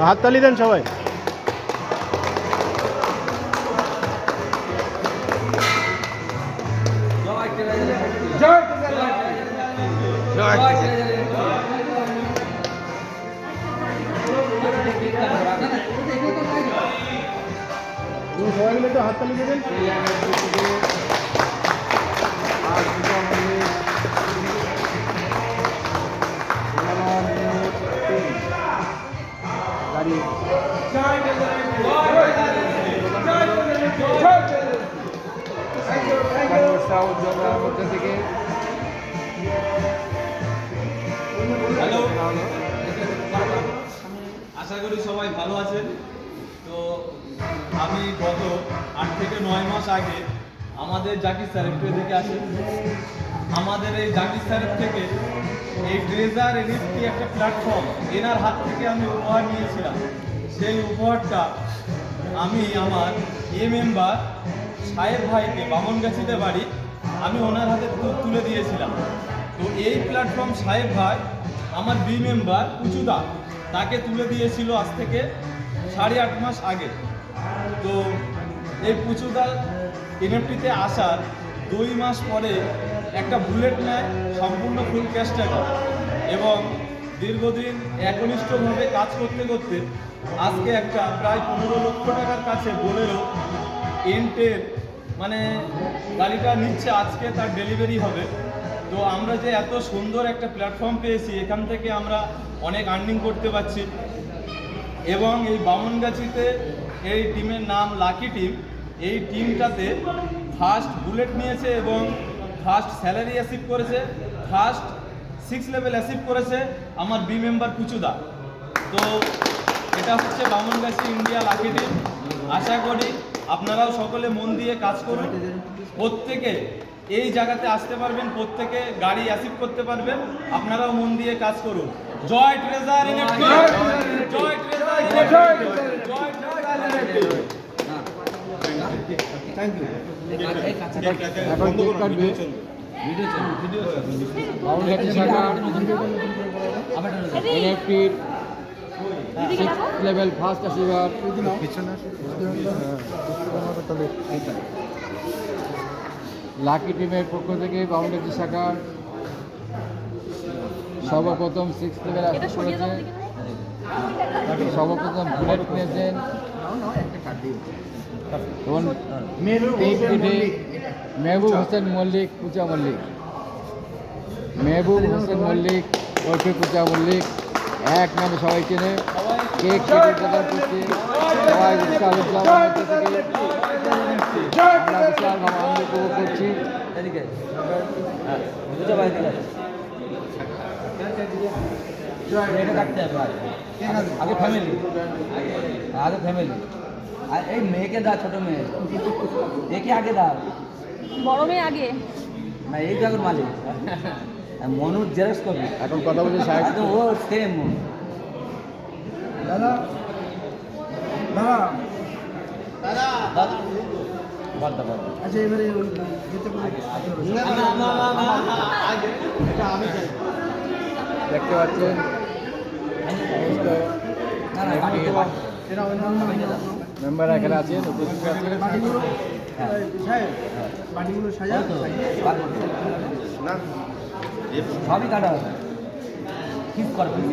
হাততালি দেন সবাই। সবাই মিলে একটু হাততালি দেবেন। মধ্যে থেকে। হ্যালো। আশা করি সবাই ভালো আছেন। তো আমি গত আট থেকে নয় মাস আগে আমাদের জাকির স্যার একটু এদিকে আসেন। আমাদের এই জাকির স্যারের থেকে এই ড্রেজার এনএফটি একটা প্ল্যাটফর্ম এনার হাত থেকে আমি উপহার নিয়েছিলাম। সেই উপহারটা আমি আমার এ মেম্বার সাহেব ভাইকে বামনগাছিতে বাড়ি আমি ওনার হাতে তুলে দিয়েছিলাম। তো এই প্ল্যাটফর্ম সাহেব ভাই, আমার বি মেম্বার উঁচুদা, তাকে তুলে দিয়েছিল আজ থেকে সাড়ে আট মাস আগে। তো এই পুচুদা এনএফটিতে আসার দুই মাস পরে একটা বুলেট নেয়, সম্পূর্ণ ফুল ক্যাশ টাকা। এবং দীর্ঘদিন একনিষ্ঠভাবে কাজ করতে করতে আজকে একটা প্রায় পনেরো লক্ষ টাকার কাছে বলেও এন্টের মানে গাড়িটা নিচ্ছে, আজকে তার ডেলিভারি হবে। তো আমরা যে এত সুন্দর একটা প্ল্যাটফর্ম পেয়েছি, এখান থেকে আমরা অনেক আর্নিং করতে পারছি। এবং এই বামনগাছিতে এই টিমের নাম লাকি টিম এই টিমটাতে ফার্স্ট বুলেট নিয়েছে এবং ফার্স্ট স্যালারি অ্যাসিভ করেছে ফার্স্ট সিক্স লেভেল অ্যাসিভ করেছে আমার বি মেম্বার পুচুদা তো এটা হচ্ছে বামনগাছি ইন্ডিয়া লাকি টিম আশা করি আপনারাও সকলে মন দিয়ে কাজ করুন। প্রত্যেকে এই জায়গাতে আসতে পারবেন প্রত্যেকে গাড়ি অ্যাসিভ করতে পারবেন। আপনারাও মন দিয়ে কাজ করুন। Joy treasure electric. Joy treasure electric. Joy এখন কেক কাটবে। এনএফটির সিক্স লেভেল ফার্স্ট আসিবার লাকি টিমের পক্ষ থেকে বাউন্ডারি শাখার সর্বপ্রথম সিক্স লেভেল করেছে সর্বপ্রথম বুলেট কিনেছেন এবং মেহবুব হোসেন মল্লিক। পূজা মল্লিক। মেহবুব হোসেন মল্লিক। ওরফে পূজা মল্লিক। এক নামে সবাই চেনে। কেক কেটে প্রদান করছে? সবাই বিশাল মঞ্চ থেকে আমরা বিশালভাবে আনন্দ উপভোগ করছি। আগে ফ্যামিলি আগে ফ্যামিলি আর এই মেয়েকে দা ছোট মেয়ে। একে আগে দা বড় মেয়ে আগে। না এই তো এখন মালিক। আর মনুর জেরক্স কপি এখন কথা বলছি সাহেব একদম ও সেম দাদা দাদা দাদা বাদ্দা বাদ্দা দেখতে পাচ্ছেন না না। মেম্বার এখানে আছেন উপস্থিত করো। সবই কাটা হবে ফিস কর ফিস